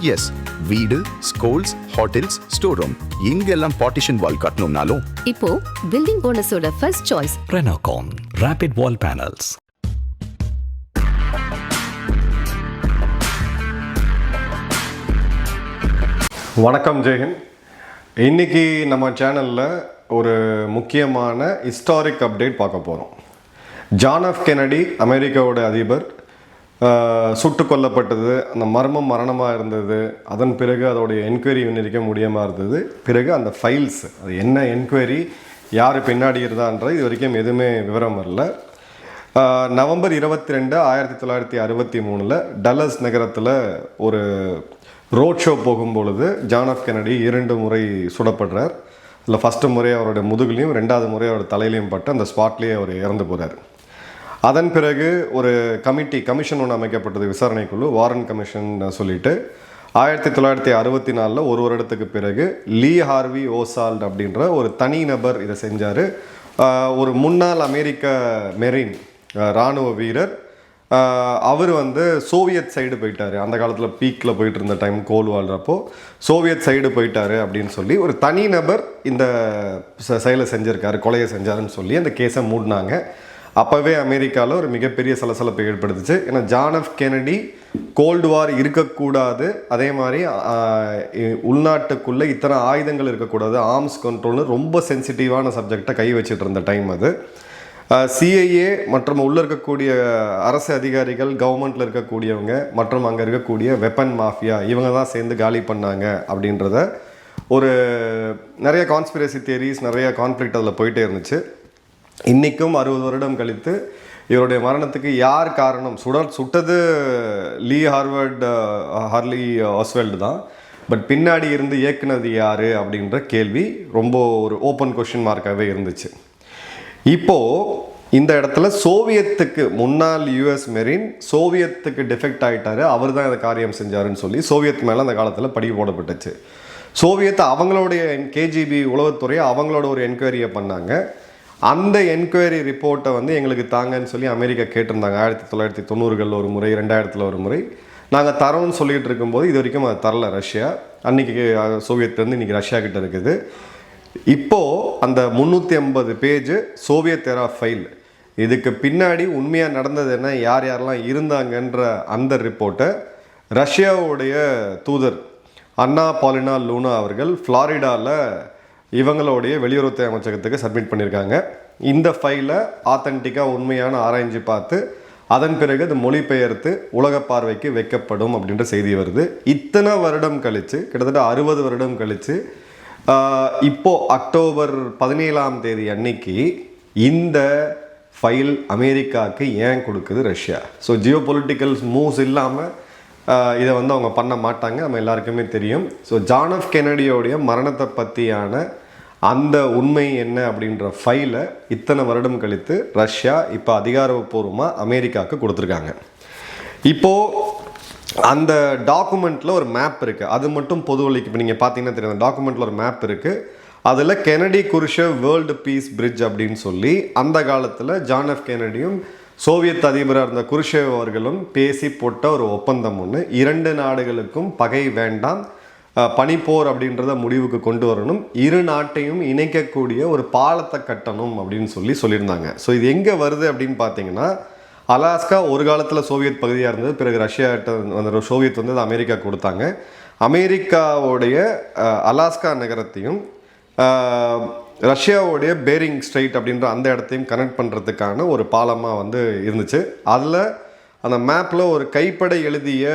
S வீடு schools hotels store room இங்கெல்லாம் partition wall கட்டணும்னாலும். இப்போ building ஓனர்ஸோட first choice Renocon Rapid Wall Panels. வணக்கம் ஜெயஹிந்த் இன்னைக்கு நம்ம சேனலில் ஒரு முக்கியமான ஹிஸ்டாரிக் அப்டேட் பார்க்க போகிறோம் ஜான் எஃப் கெனடி அமெரிக்காவோட அதிபர் சுட்டு கொல்லப்பட்டது அந்த மர்மம் மரணமாக இருந்தது அதன் பிறகு அதோடைய என்கொயரி விண்ணரிக்க முடியாமல் இருந்தது. பிறகு அந்த ஃபைல்ஸ் அது என்ன என்கொயரி யார் பின்னாடி இருந்தான்ற இது வரைக்கும் எதுவுமே விவரம் வரல. நவம்பர் இருபத்தி ரெண்டு ஆயிரத்தி தொள்ளாயிரத்தி அறுபத்தி மூணில் டல்லஸ் நகரத்தில் ஒரு ரோட் ஷோ போகும்பொழுது ஜான் ஆஃப் கெனடி இரண்டு முறை சுடப்படுறார். அதில் ஃபஸ்ட்டு முறை அவருடைய முதுகுலையும் ரெண்டாவது முறை அவரோட தலையிலையும் பட்டு அந்த ஸ்பாட்லேயே அவர் இறந்து போகிறார் அதன் பிறகு ஒரு கமிட்டி கமிஷன் ஒன்று அமைக்கப்பட்டது விசாரணைக்குழு வாரன் கமிஷன் சொல்லிட்டு ஆயிரத்தி தொள்ளாயிரத்தி அறுபத்தி நாலில் ஒரு வருடத்துக்கு பிறகு லீ ஹார்வி ஓசால்ட் அப்படின்ற ஒரு தனி நபர் இதை செஞ்சார். ஒரு முன்னாள் அமெரிக்க மெரின் இராணுவ வீரர். அவர் வந்து சோவியத் சைடு போயிட்டாரு. அந்த காலத்தில் பீக்கில் போயிட்டு இருந்த டைம் கோல் வாழ்கிறப்போ சோவியத் சைடு போயிட்டார் அப்படின்னு சொல்லி ஒரு தனி நபர் இந்த செயலை செஞ்சுருக்காரு கொலையை செஞ்சாருன்னு சொல்லி அந்த கேஸை மூடினாங்க. அப்போவே அமெரிக்காவில் ஒரு மிகப்பெரிய சலசலப்பை ஏற்படுத்துச்சு. ஏன்னா John F Kennedy cold war இருக்கக்கூடாது. அதே மாதிரி உள்நாட்டுக்குள்ளே இத்தனை ஆயுதங்கள் இருக்கக்கூடாது. ஆர்ம்ஸ் கண்ட்ரோல்னு ரொம்ப சென்சிட்டிவான சப்ஜெக்டை கை வச்சுட்டு இருந்த டைம் அது. சிஐஏ மற்றும் உள்ளே இருக்கக்கூடிய அரசு அதிகாரிகள் கவர்மெண்ட்டில் இருக்கக்கூடியவங்க மற்றும் அங்கே இருக்கக்கூடிய வெப்பன் மாஃபியா இவங்க தான் சேர்ந்து காலி பண்ணாங்க அப்படின்றத ஒரு நிறைய கான்ஸ்பிரசி தியரிஸ் நிறைய கான்ஃப்ளிக்ட் அதில் போயிட்டே இருந்துச்சு. இன்றைக்கும் அறுபது வருடம் கழித்து இவருடைய மரணத்துக்கு யார் காரணம்? சுட சுட்டது லீ ஹார்வர்ட் ஹார்லி ஆஸ்வெல்டு தான். பட் பின்னாடி இருந்து இயக்குனது யார் அப்படின்ற கேள்வி ரொம்ப ஒரு ஓப்பன் கொஷின் மார்க்காகவே இருந்துச்சு. இப்போது இந்த இடத்துல சோவியத்துக்கு முன்னாள் யூஎஸ் மெரின் சோவியத்துக்கு டிஃபெக்ட் ஆகிட்டார் அவர் தான் இந்த காரியம் செஞ்சாருன்னு சொல்லி சோவியத் மேலே அந்த காலத்தில் படி போடப்பட்டுச்சு. சோவியத் அவங்களுடைய கேஜிபி உளவுத்துறை அவங்களோட ஒரு என்கொயரியை பண்ணாங்க. அந்த என்கொயரி ரிப்போர்ட்டை வந்து எங்களுக்கு தாங்கன்னு சொல்லி அமெரிக்கா கேட்டிருந்தாங்க. ஆயிரத்தி தொள்ளாயிரத்தி தொண்ணூறுகளில் ஒரு முறை ரெண்டாயிரத்தில் ஒரு முறை. நாங்கள் தரோம்னு சொல்லிகிட்டு இருக்கும்போது இது வரைக்கும் அது தரல ரஷ்யா. அன்னைக்கு சோவியத்லேருந்து இன்னைக்கு ரஷ்யா கிட்ட இருக்குது. இப்போது அந்த முந்நூற்றி ஐம்பது பேஜ் சோவியத் எரா ஃபைல் இதுக்கு பின்னாடி உண்மையாக நடந்தது என்ன யார் யாரெல்லாம் இருந்தாங்கன்ற அந்த ரிப்போர்ட்டை ரஷ்யாவுடைய தூதர் அண்ணா பாலினா லூனா அவர்கள் ஃப்ளாரிடாவில் இவங்களுடைய வெளியுறவுத்துறை அமைச்சகத்துக்கு சப்மிட் பண்ணியிருக்காங்க. இந்த ஃபைலை ஆத்தன்டிக்காக உண்மையான ஆராய்ஞ்சு பார்த்து அதன் பிறகு அது மொழிபெயர்த்து உலக பார்வைக்கு வைக்கப்படும் அப்படின்ற செய்தி வருது. இத்தனை வருடம் கழித்து கிட்டத்தட்ட அறுபது வருடம் கழித்து இப்போது அக்டோபர் பதினேழாம் தேதி அன்னைக்கு இந்த ஃபைல் அமெரிக்காவுக்கு ஏன் கொடுக்குது Russia? So geopolitical moves இல்லாமல் இதை வந்து அவங்க பண்ண மாட்டாங்க. நம்ம எல்லாருக்குமே தெரியும். ஸோ ஜான் ஆஃப் கெனடியோடைய மரணத்தை பற்றியான அந்த உண்மை என்ன அப்படின்ற ஃபைலை இத்தனை வருடம் கழித்து ரஷ்யா இப்போ அதிகாரப்பூர்வமாக அமெரிக்காவுக்கு கொடுத்துருக்காங்க. இப்போது அந்த டாக்குமெண்ட்டில் ஒரு மேப் இருக்குது அது மட்டும் பொது வழிக்கு இப்போ நீங்கள் பார்த்தீங்கன்னா தெரியும் அந்த டாக்குமெண்ட்டில் ஒரு மேப் இருக்குது அதில் Kennedy Khrushchev world peace bridge அப்படின்னு சொல்லி அந்த காலத்தில் ஜான் எஃப் கெனடியும் சோவியத் அதிபராக இருந்த குருஷேவ் அவர்களும் பேசி போட்ட ஒரு ஒப்பந்தம் ஒன்று இரண்டு நாடுகளுக்கும் பகை வேண்டாம். பனிப்போர் அப்படின்றத முடிவுக்கு கொண்டு வரணும். இரு நாட்டையும் இணைக்கக்கூடிய ஒரு பாலத்தை கட்டணும் அப்படின்னு சொல்லி சொல்லியிருந்தாங்க. ஸோ இது எங்கே வருது அப்படின்னு பார்த்தீங்கன்னா அலாஸ்கா ஒரு காலத்தில் சோவியத் பகுதியாக இருந்தது பிறகு ரஷ்யாட்ட வந்து சோவியத் வந்து அதை அமெரிக்கா கொடுத்தாங்க. அமெரிக்காவுடைய அலாஸ்கா நகரத்தையும் ரஷ்யாவுடைய பேரிங் ஸ்ட்ரைட் அப்படின்ற அந்த இடத்தையும் கனெக்ட் பண்ணுறதுக்கான ஒரு பாலமாக வந்து இருந்துச்சு. அதில் அந்த மேப்பில் ஒரு கைப்படை எழுதிய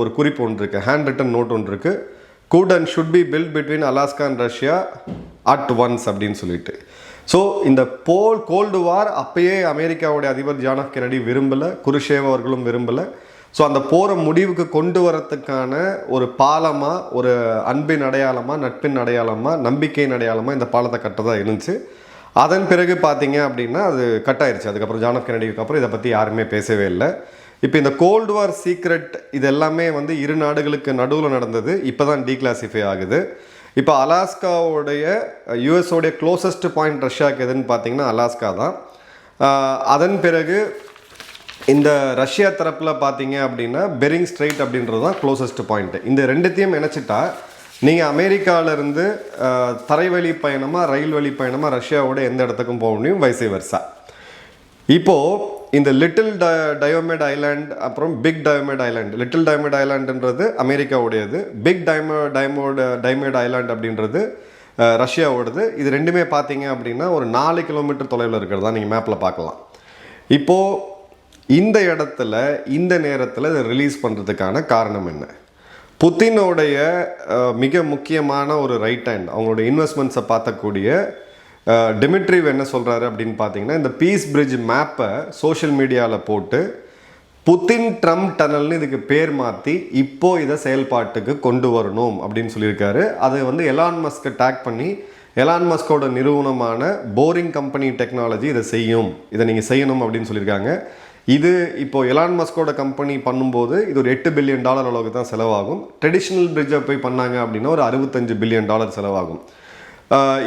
ஒரு குறிப்பு ஒன்று இருக்குது ஹேண்ட் ரிட்டன் நோட் ஒன்று இருக்குது good and should be built between Alaska and Russia at once அப்படின்னு சொல்லிட்டு. ஸோ இந்த போல் கோல்டு வார் அப்பயே அமெரிக்காவுடைய அதிபர் ஜான் ஆஃப் கெனடி விரும்பலை குருஷேவ் அவர்களும் விரும்பலை. ஸோ அந்த போரை முடிவுக்கு கொண்டு வரத்துக்கான ஒரு பாலமாக ஒரு அன்பின் அடையாளமாக நட்பின் அடையாளமாக நம்பிக்கையின் அடையாளமாக இந்த பாலத்தை கட்டதாக இருந்துச்சு. அதன் பிறகு பார்த்தீங்க அப்படின்னா அது கட் ஆயிடுச்சு அதுக்கப்புறம் ஜான் ஆஃப் கெனடிக்கு அப்புறம் இதை பற்றி யாருமே பேசவே இல்லை. இப்போ இந்த கோல்டு வார் சீக்ரெட் இது எல்லாமே வந்து இரு நாடுகளுக்கு நடுவில் நடந்தது. இப்போ தான் டீக்ளாசிஃபை ஆகுது. இப்போ அலாஸ்காவுடைய யூஎஸோடைய க்ளோசஸ்ட் பாயிண்ட் ரஷ்யாவுக்கு எதுன்னு பார்த்தீங்கன்னா அலாஸ்கா தான். அதன் பிறகு இந்த ரஷ்யா தரப்பில் பார்த்தீங்க அப்படின்னா பெரிங் ஸ்ட்ரைட் அப்படின்றது தான் க்ளோசஸ்ட் பாயிண்ட்டு இந்த ரெண்டுத்தையும் நினச்சிட்டா நீங்கள் அமெரிக்காவிலேருந்து தரைவழி பயணமாக ரயில் வழி பயணமாக ரஷ்யாவோட எந்த இடத்துக்கும் போக முடியும் வயசை வருஷா இப்போது இந்த லிட்டில் ட டயோமேட் ஐலாண்ட் அப்புறம் big Diomede island little Diomede ஐலாண்டுன்றது அமெரிக்காவுடையது. பிக் டைமோ டைமோட டைமேட் ஐலாண்ட் அப்படின்றது ரஷ்யாவோடது இது ரெண்டுமே பார்த்தீங்க அப்படின்னா ஒரு நாலு கிலோமீட்டர் தொலைவில் இருக்கிறதா நீங்கள் மேப்பில் பார்க்கலாம் இப்போது இந்த இடத்துல இந்த நேரத்தில் இதை ரிலீஸ் பண்ணுறதுக்கான காரணம் என்ன? புத்தினோடைய மிக முக்கியமான ஒரு ரைட் ஹேண்ட் அவங்களோட இன்வெஸ்ட்மெண்ட்ஸை பார்த்தக்கூடிய டிமிட்ரிவ் என்ன சொல்கிறாரு அப்படின்னு பார்த்தீங்கன்னா இந்த பீஸ் பிரிட்ஜ் மேப்பை சோஷியல் மீடியாவில் போட்டு புத்தின் ட்ரம்ப் டனல்னு இதுக்கு பேர் மாற்றி இப்போ இதை செயல்பாட்டுக்கு கொண்டு வரணும் அப்படின்னு சொல்லியிருக்காரு. அதை வந்து எலான் மஸ்க்கு டேக் பண்ணி எலான் மஸ்கோட நிறுவனமான போரிங் கம்பெனி டெக்னாலஜி இதை செய்யும். இதை நீங்கள் செய்யணும் அப்படின்னு சொல்லியிருக்காங்க. இது இப்போ எலான் மஸ்கோட கம்பெனி பண்ணும்போது இது ஒரு எட்டு பில்லியன் டாலர் அளவுக்கு தான் செலவாகும். ட்ரெடிஷ்னல் பிரிட்ஜை போய் பண்ணாங்க அப்படின்னா ஒரு அறுபத்தஞ்சு பில்லியன் டாலர் செலவாகும்.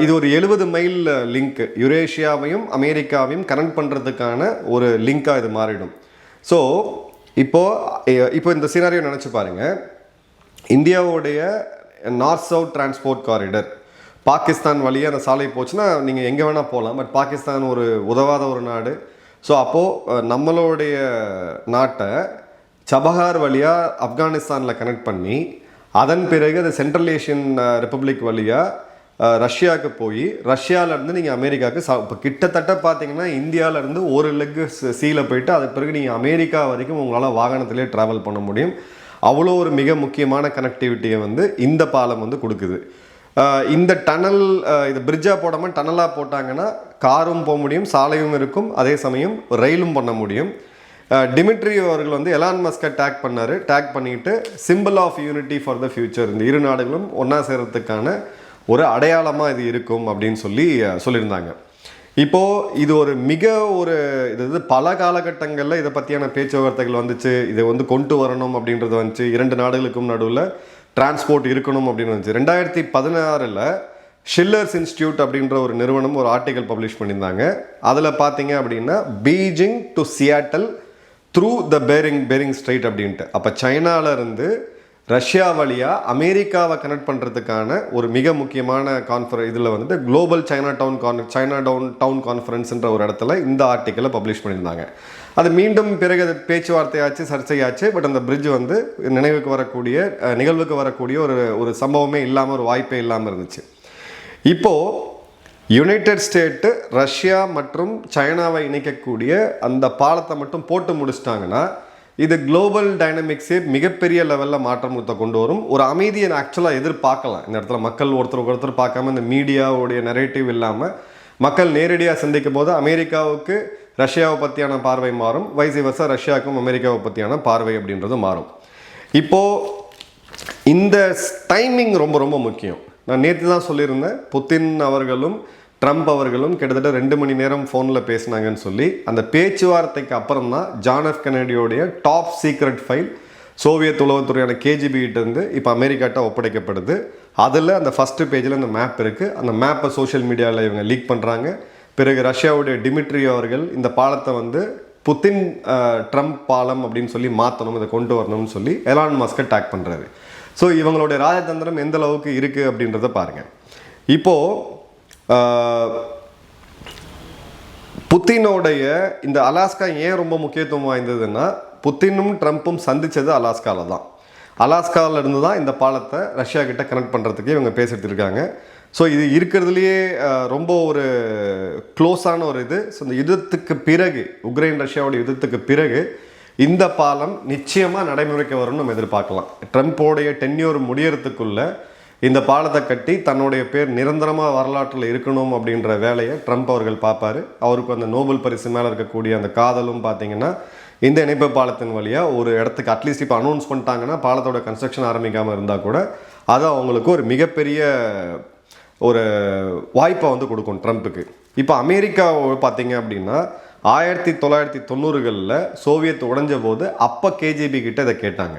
இது ஒரு எழுபது மைல் லிங்க். யுரேஷியாவையும் அமெரிக்காவையும் கனெக்ட் பண்ணுறதுக்கான ஒரு லிங்காக இது மாறிடும். ஸோ இப்போ இப்போ இந்த சினாரியோ நினச்சி பாருங்கள் இந்தியாவுடைய north south transport corridor Pakistan வழியாக அந்த சாலை போச்சுன்னா நீங்கள் எங்கே வேணால் போகலாம் பட் பாகிஸ்தான் ஒரு உதவாத ஒரு நாடு. ஸோ அப்போது நம்மளுடைய நாட்டை சபஹார் வழியாக ஆப்கானிஸ்தானில் கனெக்ட் பண்ணி அதன் பிறகு அது சென்ட்ரல் ஏஷியன் ரிப்பப்ளிக் வழியாக ரஷ்யாவுக்கு போய் ரஷ்யாவிலேருந்து நீங்கள் அமெரிக்காவுக்கு சா இப்போ கிட்டத்தட்ட பார்த்தீங்கன்னா இந்தியாவிலேருந்து ஒரு லெக்கு சீல போயிட்டு அதுக்கு பிறகு நீங்கள் அமெரிக்கா வரைக்கும் உங்களால் வாகனத்திலே ட்ராவல் பண்ண முடியும். அவ்வளோ ஒரு மிக முக்கியமான கனெக்டிவிட்டியை வந்து இந்த பாலம் வந்து கொடுக்குது. இந்த டனல் இது பிரிட்ஜாக போடாமல் டனலாக போட்டாங்கன்னா காரும் போக முடியும் சாலையும் இருக்கும். அதே சமயம் ரயிலும் பண்ண முடியும். டிமிட்ரி அவர்கள் வந்து எலான் மஸ்கை டேக் பண்ணார். டேக் பண்ணிட்டு simple of unity for the future இந்த இரு நாடுகளும் ஒன்றா சேர்கிறதுக்கான ஒரு அடையாளமாக இது இருக்கும் அப்படின்னு சொல்லி சொல்லியிருந்தாங்க. இப்போது இது ஒரு மிக ஒரு இது பல காலகட்டங்களில் இதை பற்றியான பேச்சுவார்த்தைகள் வந்துச்சு. இதை வந்து கொண்டு வரணும் அப்படின்றது வந்துச்சு. இரண்டு நாடுகளுக்கும் நடுவில் டிரான்ஸ்போர்ட் இருக்கணும் அப்படின்னு வந்துச்சு. ரெண்டாயிரத்தி பதினாறில் ஷில்லர்ஸ் இன்ஸ்டியூட் அப்படின்ற ஒரு நிறுவனம் ஒரு ஆர்டிகல் பப்ளிஷ் பண்ணியிருந்தாங்க. அதில் பார்த்தீங்க அப்படின்னா Beijing to Seattle through the Bering Bering Strait அப்படின்ட்டு. அப்போ சைனாவிலேருந்து இருந்து ரஷ்யா வழியாக அமெரிக்காவை கனெக்ட் பண்ணுறதுக்கான ஒரு மிக முக்கியமான கான்ஃபரன் இதில் வந்துட்டு குளோபல் சைனா டவுன் கான் சைனா டவுன் டவுன் கான்ஃபரன்ஸ்ன்ற ஒரு இடத்துல இந்த ஆர்டிக்கலை பப்ளிஷ் பண்ணியிருந்தாங்க. அது மீண்டும் பிறகு அது பேச்சுவார்த்தையாச்சு சர்ச்சையாச்சு பட் அந்த பிரிட்ஜ் வந்து நினைவுக்கு வரக்கூடிய நிகழ்வுக்கு வரக்கூடிய ஒரு ஒரு சம்பவமே இல்லாமல் ஒரு வாய்ப்பே இல்லாமல் இருந்துச்சு. இப்போது யுனைடெட் ஸ்டேட்டு ரஷ்யா மற்றும் சைனாவை இணைக்கக்கூடிய அந்த பாலத்தை மட்டும் போட்டு முடிச்சிட்டாங்கன்னா இது குளோபல் டைனமிக்ஸே மிகப்பெரிய லெவலில் மாற்றத்தை கொண்டு வரும். ஒரு அமைதியை ஆக்சுவலாக எதிர்பார்க்கலாம். இந்த இடத்துல மக்கள் ஒருத்தருக்கு ஒருத்தர் பார்க்காம இந்த மீடியாவுடைய நெரேட்டிவ் இல்லாமல் மக்கள் நேரடியாக சந்திக்கும் போது அமெரிக்காவுக்கு ரஷ்யாவை பற்றியான பார்வை மாறும். வைசி வருஷம் ரஷ்யாவுக்கும் அமெரிக்காவை பற்றியான பார்வை அப்படின்றது மாறும். இப்போது இந்த டைமிங் ரொம்ப ரொம்ப முக்கியம். நான் நேற்று தான் சொல்லியிருந்தேன் புத்தின் அவர்களும் ட்ரம்ப் அவர்களும் கிட்டத்தட்ட ரெண்டு மணி நேரம் ஃபோனில் பேசினாங்கன்னு சொல்லி அந்த பேச்சுவார்த்தைக்கு அப்புறம் தான் ஜான் எஃப் கெனடியோடைய டாப் சீக்ரெட் ஃபைல் சோவியத் உளவுத்துறையான கேஜிபிகிட்டேருந்து இப்போ அமெரிக்காட்ட ஒப்படைக்கப்படுது. அதில் அந்த ஃபஸ்ட்டு பேஜில் அந்த மேப் இருக்குது அந்த மேப்பை சோஷியல் மீடியாவில் இவங்க லீக் பண்ணுறாங்க பிறகு ரஷ்யாவுடைய டிமிட்ரி அவர்கள் இந்த பாலத்தை வந்து புத்தின் ட்ரம்ப் பாலம் அப்படின்னு சொல்லி மாற்றணும் இதை கொண்டு வரணும்னு சொல்லி எலான் மாஸ்கை டேக் பண்ணுறாரு ஸோ இவங்களுடைய ராஜதந்திரம் எந்த அளவுக்கு இருக்குது அப்படின்றத பாருங்கள் இப்போது புத்தினோடைய இந்த அலாஸ்கா ஏன் ரொம்ப முக்கியத்துவம் வாய்ந்ததுன்னா புத்தினும் ட்ரம்ப்பும் சந்தித்தது அலாஸ்காவில் தான். அலாஸ்காவிலேருந்து தான் இந்த பாலத்தை ரஷ்யா கிட்ட கனெக்ட் பண்ணுறதுக்கு இவங்க பேசிட்டு இருக்காங்க ஸோ இது இருக்கிறதுலையே ரொம்ப ஒரு க்ளோஸான ஒரு இது. ஸோ இந்த யுத்தத்துக்கு பிறகு உக்ரைன் ரஷ்யாவோட யுத்தத்துக்கு பிறகு இந்த பாலம் நிச்சயமாக நடைமுறைக்கு வரும்னு நம்ம எதிர்பார்க்கலாம். ட்ரம்ப்போடைய டென்யூர் முடியறதுக்குள்ளே இந்த பாலத்தை கட்டி தன்னுடைய பேர் நிரந்தரமாக வரலாற்றில் இருக்கணும் அப்படின்ற வேலையை ட்ரம்ப் அவர்கள் பார்ப்பார். அவருக்கு அந்த நோபல் பரிசு மேலே இருக்கக்கூடிய அந்த காதலும் பார்த்தீங்கன்னா இந்த இணைப்பு பாலத்தின் வழியாக ஒரு இடத்துக்கு அட்லீஸ்ட் இப்போ அனௌன்ஸ் பண்ணிட்டாங்கன்னா பாலத்தோட கன்ஸ்ட்ரக்ஷன் ஆரம்பிக்காமல் இருந்தால் கூட அது அவங்களுக்கு ஒரு மிகப்பெரிய ஒரு வாய்ப்பை வந்து கொடுக்கும் ட்ரம்ப்புக்கு. இப்போ அமெரிக்கா பார்த்தீங்க அப்படின்னா ஆயிரத்தி தொள்ளாயிரத்தி தொண்ணூறுகளில் சோவியத் உடைஞ்ச போது அப்போ கேஜிபி கிட்ட இதை கேட்டாங்க.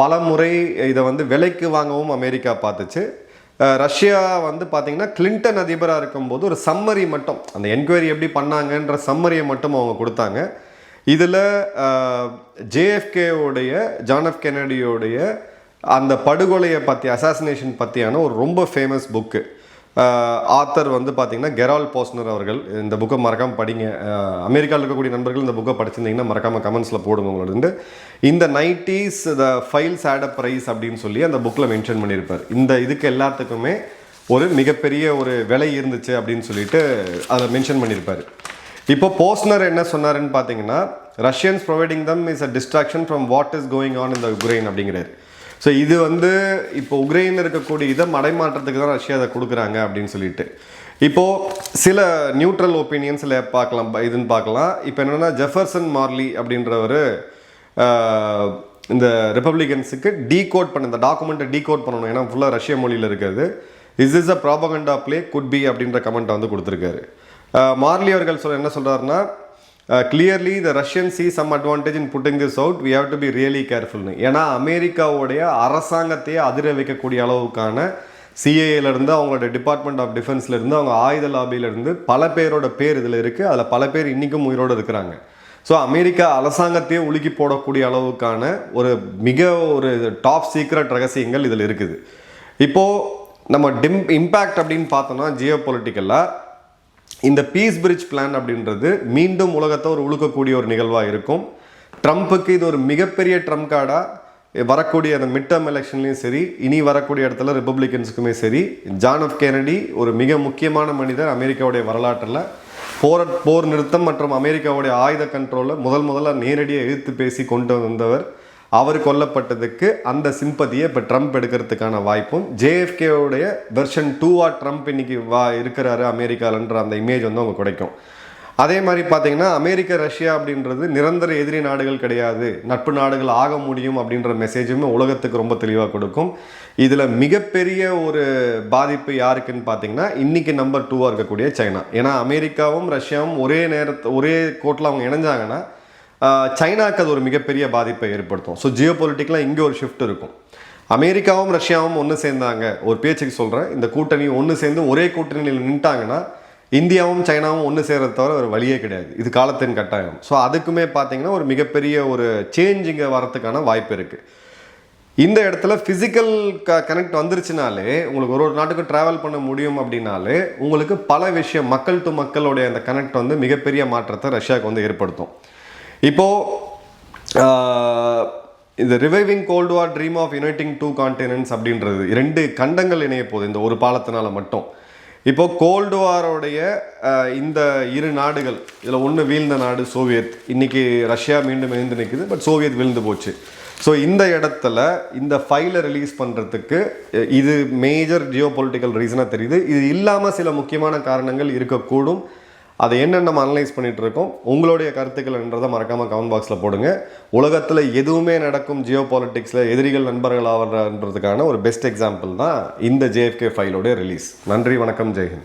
பல முறை இதை வந்து விலைக்கு வாங்கவும் அமெரிக்கா பார்த்துச்சு. ரஷ்யா வந்து பார்த்தீங்கன்னா கிளின்டன் அதிபராக இருக்கும்போது ஒரு சம்மரி மட்டும் அந்த என்கொயரி எப்படி பண்ணாங்கன்ற சம்மரியை மட்டும் அவங்க கொடுத்தாங்க. இதில் ஜேஎஃப்கேவுடைய ஜான் எஃப் கெனடியோடைய அந்த படுகொலையை பற்றி அசாசினேஷன் பற்றியான ஒரு ரொம்ப ஃபேமஸ் புக்கு ஆத்தர் வந்து பார்த்தீங்கன்னா கெரால் போஸ்னர் அவர்கள் இந்த புக்கை மறக்காமல் படிங்க. அமெரிக்காவில் இருக்கக்கூடிய நண்பர்கள் இந்த புக்கை படிச்சிருந்தீங்கன்னா மறக்காமல் கமெண்ட்ஸில் போடுங்க உங்களோட இந்த nineties the files at a prize அப்படின்னு சொல்லி அந்த புக்கில் மென்ஷன் பண்ணியிருப்பார். இந்த இதுக்கு எல்லாத்துக்குமே ஒரு மிகப்பெரிய ஒரு விலை இருந்துச்சு அப்படின்னு சொல்லிட்டு அதை மென்ஷன் பண்ணியிருப்பார். இப்போ போஸ்னர் என்ன சொன்னாருன்னு பார்த்தீங்கன்னா Russians providing them is a distraction from what is going on இந்த உக்ரைன் அப்படிங்கிறார். ஸோ இது வந்து இப்போ உக்ரைனில் இருக்கக்கூடிய இதை மடைமாற்றத்துக்கு தான் ரஷ்யா அதை கொடுக்குறாங்க அப்படின்னு சொல்லிட்டு. இப்போது சில நியூட்ரல் ஒப்பீனியன்ஸில் பார்க்கலாம் ப- இதுன்னு பார்க்கலாம். இப்போ என்னென்னா ஜெஃபர்சன் மார்லி அப்படின்றவர் இந்த ரிப்பப்ளிகன்ஸுக்கு டீகோட் பண்ண இந்த டாக்குமெண்ட்டை டீகோட் பண்ணணும். ஏன்னா ஃபுல்லாக ரஷ்ய மொழியில் இருக்கிறது is is a propaganda play good be அப்படின்ற கமெண்ட்டை வந்து கொடுத்துருக்காரு. மார்லி அவர்கள் சொல்ல என்ன சொல்கிறாருன்னா clearly the Russian see some advantage in putting this out we have to be really கேர்ஃபுல்னு ஏன்னா அமெரிக்காவுடைய அரசாங்கத்தையே அதிர வைக்கக்கூடிய அளவுக்கான சிஏலேருந்து அவங்களோட டிபார்ட்மெண்ட் ஆஃப் டிஃபென்ஸ்லேருந்து அவங்க ஆயுத லாபியிலேருந்து பல பேரோட பேர் இதில் இருக்குது அதில் பல பேர் இன்றைக்கும் உயிரோடு இருக்கிறாங்க. ஸோ அமெரிக்கா அரசாங்கத்தையே உலுக்கி போடக்கூடிய அளவுக்கான ஒரு மிக ஒரு டாப் சீக்ரெட் ரகசியங்கள் இதில் இருக்குது. இப்போது நம்ம டிம் இம்பேக்ட் அப்படின்னு பார்த்தோம்னா ஜியோ இந்த பீஸ் பிரிட்ஜ் பிளான் அப்படின்றது மீண்டும் உலகத்தை ஒரு உழுக்கக்கூடிய ஒரு நிகழ்வாக இருக்கும். ட்ரம்ப்புக்கு இது ஒரு மிகப்பெரிய ட்ரம்ப் கார்டாக வரக்கூடிய அந்த மிட் டேர்ம் எலெக்ஷன்லையும் சரி இனி வரக்கூடிய இடத்துல ரிப்பப்ளிகன்ஸுக்குமே சரி ஜான் எஃப் கெனடி ஒரு மிக முக்கியமான மனிதர் அமெரிக்காவுடைய வரலாற்றில். போர் போர் நிறுத்தம் மற்றும் அமெரிக்காவுடைய ஆயுத கண்ட்ரோலை முதல் முதல்ல நேரடியாக எதிர்த்து பேசி கொண்டு வந்தவர் அவர் கொல்லப்பட்டதுக்கு அந்த சிம்பதியை இப்போ ட்ரம்ப் எடுக்கிறதுக்கான வாய்ப்பும் ஜேஎஃப்கேவுடைய வெர்ஷன் டூவாக ட்ரம்ப் இன்னைக்கு வா இருக்கிறாரு அமெரிக்காலன்ற அந்த இமேஜ் வந்து அவங்க கிடைக்கும். அதே மாதிரி பார்த்தீங்கன்னா அமெரிக்க ரஷ்யா அப்படின்றது நிரந்தர எதிரி நாடுகள் கிடையாது. நட்பு நாடுகள் ஆக முடியும் அப்படின்ற மெசேஜுமே உலகத்துக்கு ரொம்ப தெளிவாக கொடுக்கும். இதில் மிகப்பெரிய ஒரு பாதிப்பு யாருக்குன்னு பார்த்தீங்கன்னா இன்றைக்கி நம்பர் டூவாக இருக்கக்கூடிய சைனா ஏன்னா அமெரிக்காவும் ரஷ்யாவும் ஒரே நேரத்து ஒரே கோட்டில் அவங்க இணைஞ்சாங்கன்னா சைனாக்கு அது ஒரு மிகப்பெரிய பாதிப்பை ஏற்படுத்தும். ஸோ ஜியோ பொலிட்டிக்கலாக இங்கே ஒரு ஷிஃப்ட் இருக்கும். அமெரிக்காவும் ரஷ்யாவும் ஒன்று சேர்ந்தாங்க. ஒரு பேச்சுக்கு சொல்கிறேன் இந்த கூட்டணி ஒன்று சேர்ந்து ஒரே கூட்டணியில் நின்ட்டாங்கன்னா இந்தியாவும் சைனாவும் ஒன்று சேர்கிறத தவிர ஒரு வழியே கிடையாது. இது காலத்தின் கட்டாயம். ஸோ அதுக்குமே பார்த்தீங்கன்னா ஒரு மிகப்பெரிய ஒரு சேஞ்ச் இங்கே வரத்துக்கான வாய்ப்பு இருக்குது இந்த இடத்துல ஃபிசிக்கல் க கனெக்ட் வந்துருச்சுனாலே உங்களுக்கு ஒரு ஒரு நாட்டுக்கு ட்ராவல் பண்ண முடியும் அப்படின்னாலே உங்களுக்கு பல விஷயம் மக்கள் டு மக்களுடைய அந்த கனெக்ட் வந்து மிகப்பெரிய மாற்றத்தை ரஷ்யாவுக்கு வந்து ஏற்படுத்தும். இப்போது இந்த reviving cold war dream of uniting two continents அப்படின்றது ரெண்டு கண்டங்கள் இணைய போகுது இந்த ஒரு பாலத்தினால மட்டும். இப்போ கோல்டு வாரோடைய இந்த இரு நாடுகள் இதில் ஒன்று வீழ்ந்த நாடு சோவியத் இன்றைக்கி ரஷ்யா மீண்டும் எழுந்து நிற்குது பட் சோவியத் விழுந்து போச்சு. ஸோ இந்த இடத்துல இந்த ஃபைலை ரிலீஸ் பண்ணுறதுக்கு இது மேஜர் ஜியோ பொலிட்டிக்கல் ரீசனாக தெரியுது. இது இல்லாமல் சில முக்கியமான காரணங்கள் இருக்கக்கூடும். அதை என்னென்ன நம்ம அனலைஸ் பண்ணிகிட்டு இருக்கோம் உங்களுடைய கருத்துக்கள் என்றதை மறக்காம கமெண்ட் பாக்ஸில் போடுங்க. உலகத்தில் எதுவுமே நடக்கும் ஜியோ பாலிட்டிக்ஸில் எதிரிகள் நண்பர்கள் ஆகிறன்றதுக்கான ஒரு பெஸ்ட் எக்ஸாம்பிள் தான் இந்த ஜேஎஃப்கே ஃபைலோட ரிலீஸ் நன்றி வணக்கம் ஜெய்ஹிந்த்